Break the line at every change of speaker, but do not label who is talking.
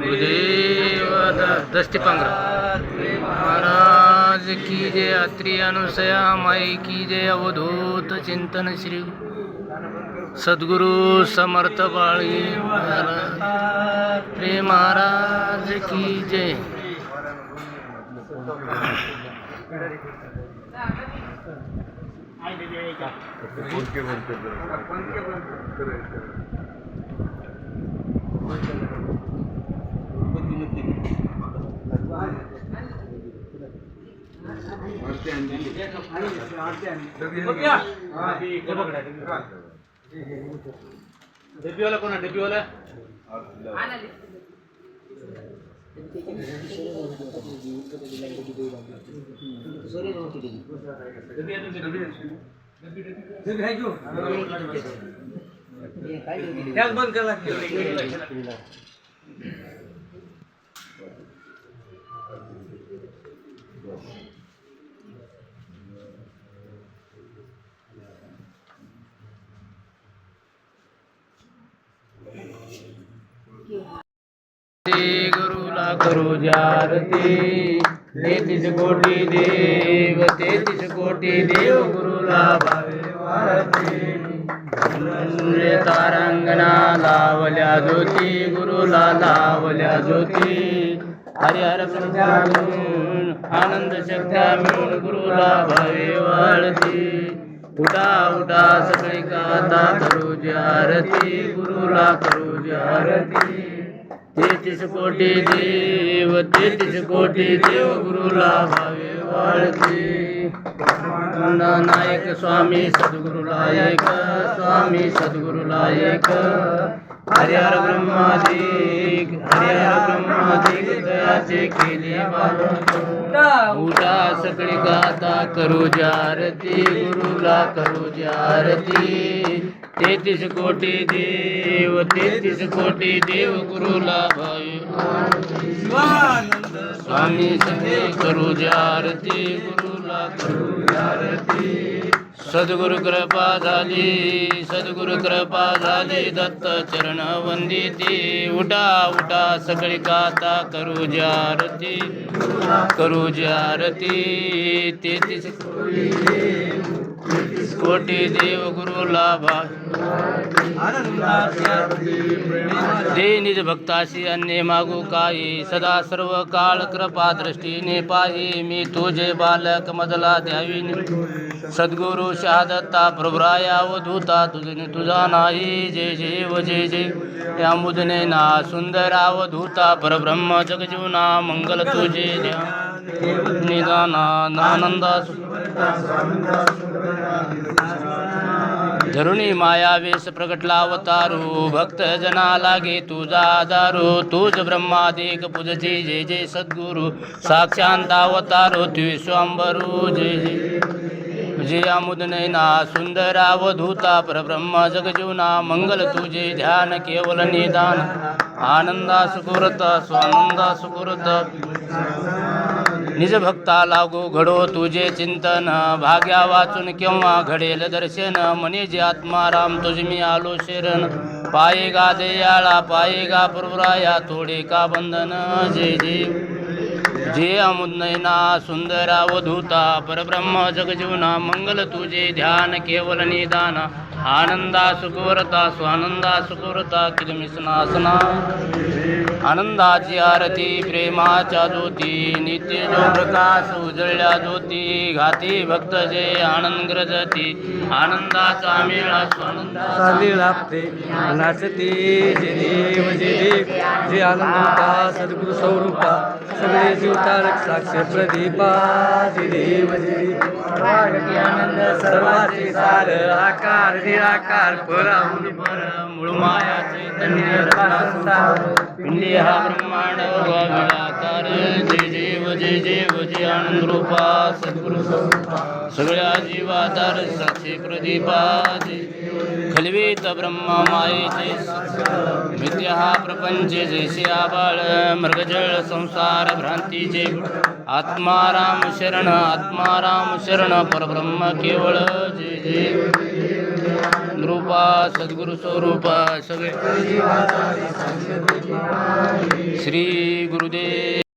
गुरुदेव दस्ती पांघरा महाराज की जय अत्री अनुसया माई की जय अवधूत चिंतन श्री सदगुरु समर्थ वाली प्रेम महाराज की जय. आरती आरती है. हाँ.
डब्बीवाला कोण आहे? डब्बीवाला? बंद करा.
गुरुला करू जारती तेहतीस कोटी देव तेहतीस कोटी देव गुरुला भावे सूर्य तारांगणा लावल्या ज्योती गुरुला लावल्या ज्योती. हरिहर श्रद्धा मिळून आनंद श्रद्धा मिळून गुरुला भावे वाळती उठा उठा सगळी गाता करू आरती. गुरुला करू तेहतीस कोटी देव तेहतीस कोटी देव गुरुला भावे वाळती नायक स्वामी सद्गुरुला एक. स्वामी सद्गुरुला एक. हरिहर ब्रह्मादिक हरिहर ब्रह्मादिक दयाचे केले उठा सगळी गाता करू जारती गुरुला करू जारती तेहतीस कोटी देव तेहतीस कोटी देव गुरुला भाई स्वामी सगळे करू जारती गुरुला करू जारती सद्गुरु कृपा झाली सद्गुरु कृपा झाली दत्त चरण वंदिती उठा उठा सगळी गाता करू जारती करू जारती तेहतीस कोटी देव गुरु भा दे निज भक्ताशी अन्य मागू काही. सदा सर्व काळ कृपा दृष्टीने पाही. मी तुझे बालक मजला द्यावी सद्गुरु शहादत्ता प्रभुराया अवधूता तुझने तुझा नाही. जे जय व जय जय. या मुदने ना सुंदर अवधूता परब्रह्म जगजीवना मंगल तुझे निदाना नानंदा धरुणी माया वेश प्रगटला अवतारू भक्त जना लागे तुझा दारू तुझ ब्रह्मादेक पूजची जय जय सद्गुरु. साक्षांत अवतारू तु विश्वांबरू जय जय. तुझे अमुदनयना सुंदरावधूता परब्रह्म जगजीवना मंगल तुझे ध्यान केवल निदान. आनंदा सुकुरत स्वानंदा सुकुरत. निज भक्ता लागू घडो तुझे चिंतन. भाग्या वाचून केव्हा घडेल दर्शन? मनी जे आत्माराम तुझ मी आलो शरण. पाये गा दयाळा पाये गा थोडे का बंधन? जय जय जे अमुदनयना सुंदर अवधूता परब्रह्म जगजीवना मंगल तुझे ध्यान केवल निदाना आनंदा सुखवरता स्वानंदा सुखवरता किलमिसनासना आनंदाची आरती प्रेमाच्या ज्योती नित्य जो प्रकाश उजळल्या ज्योती घाती भक्त जे आनंद ग्रजती. आनंदाचा मेळा स्वानंदा
चाली लागते नाचते जे देव जे देव जे आनंदता सद्गुरु स्वरूपा सगळे जीवतारक साक्ष प्रदीपा जे देव जे आनंद सर्वाचे सार आकार निराकार पराहून
पर मूळ माया चैतन्य पिंडी हा ब्रह्मांड विळाकार जय देव जय देव जय आनंद रूपा सद्गुरु सगळ्या जीवाधार साक्षी प्रदीपा जय खलवीत ब्रह्म मायेचे विद्या हा प्रपंचे जैसे आबाळ मृगजळ संसार भ्रांतीचे आत्माराम शरण आत्माराम शरण परब्रह्म केवळ जय जय नृपा सद्गुरु स्वरूपा सगळे. श्री गुरुदेव.